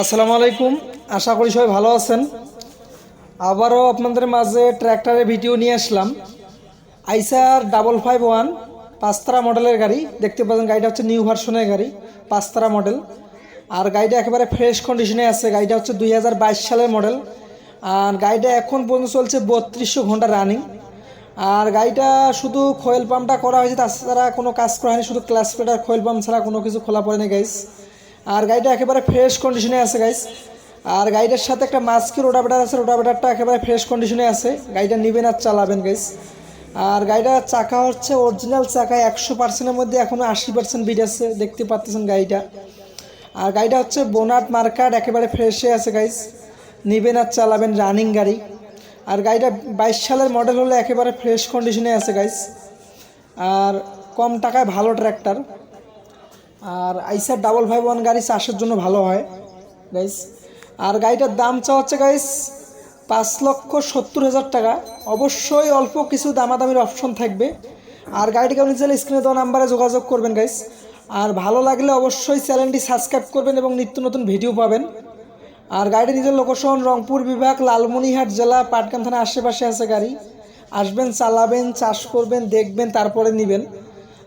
আসসালামু আলাইকুম আশা করি সবাই ভালো আছেন। আবারও আপনাদের মাঝে ট্র্যাক্টরের ভিডিও নিয়ে আসলাম। আইসার ডাবল ফাইভ ওয়ান পাঁচতারা মডেলের গাড়ি। দেখতে পাচ্ছেন, গাড়িটা হচ্ছে নিউ ভার্সনের গাড়ি, পাঁচতারা মডেল। আর গাড়িটা একেবারে ফ্রেশ কন্ডিশনে আছে। গাড়িটা হচ্ছে দুই হাজার বাইশ সালের মডেল। আর গাড়িটা এখন পর্যন্ত চলছে বত্রিশশো ঘণ্টা রানিং। আর গাড়িটা শুধু খোয়েল পাম্পটা করা হয়েছে, তাছাড়া কোনো কাজ করা হয়নি। শুধু ক্লাস প্লেট আর খোয়েল পাম্প ছাড়া কোনো কিছু খোলা পড়েনি গাইস আর গাড়িটা একেবারে ফ্রেশ কন্ডিশনে আছে গাইস আর গাড়িটার সাথে একটা মাস্কি রোটাভেটার আছে রোটাভেটারটা একেবারে ফ্রেশ কন্ডিশনে আছে। গাড়িটা নেবেন আর চালাবেন গাইস আর গাড়িটার চাকা হচ্ছে অরিজিনাল চাকা, একশো পার্সেন্টের মধ্যে এখনও আশি পার্সেন্ট বিড আছে, দেখতে পাচ্ছেন গাড়িটা। আর গাড়িটা হচ্ছে বোনাট মার্কাট একেবারে ফ্রেশে আছে গাইস নেবেন আর চালাবেন রানিং গাড়ি। আর গাড়িটা বাইশ সালের মডেল হলে একেবারে ফ্রেশ কন্ডিশনে আছে গাইস আর কম টাকায় ভালো ট্র্যাক্টর আর আইসার ডাবল ফাইভ ওয়ান গাড়ি চাষের জন্য ভালো হয় গাইস আর গাড়িটার দাম চা হচ্ছে গাইস পাঁচ লক্ষ সত্তর হাজার টাকা। অবশ্যই অল্প কিছু দামাদামির অপশন থাকবে। আর গাড়িটিকে আপনি চাইলে স্ক্রিনে দেওয়া নাম্বারে যোগাযোগ করবেন গাইস আর ভালো লাগলে অবশ্যই চ্যানেলটি সাবস্ক্রাইব করবেন এবং নিত্য নতুন ভিডিও পাবেন। আর গাড়িটি নিজের লোকেশন রংপুর বিভাগ লালমনিহাট জেলা পাটকান থানার আশেপাশে আছে গাড়ি। আসবেন, চালাবেন, চাষ করবেন, দেখবেন, তারপরে নেবেন।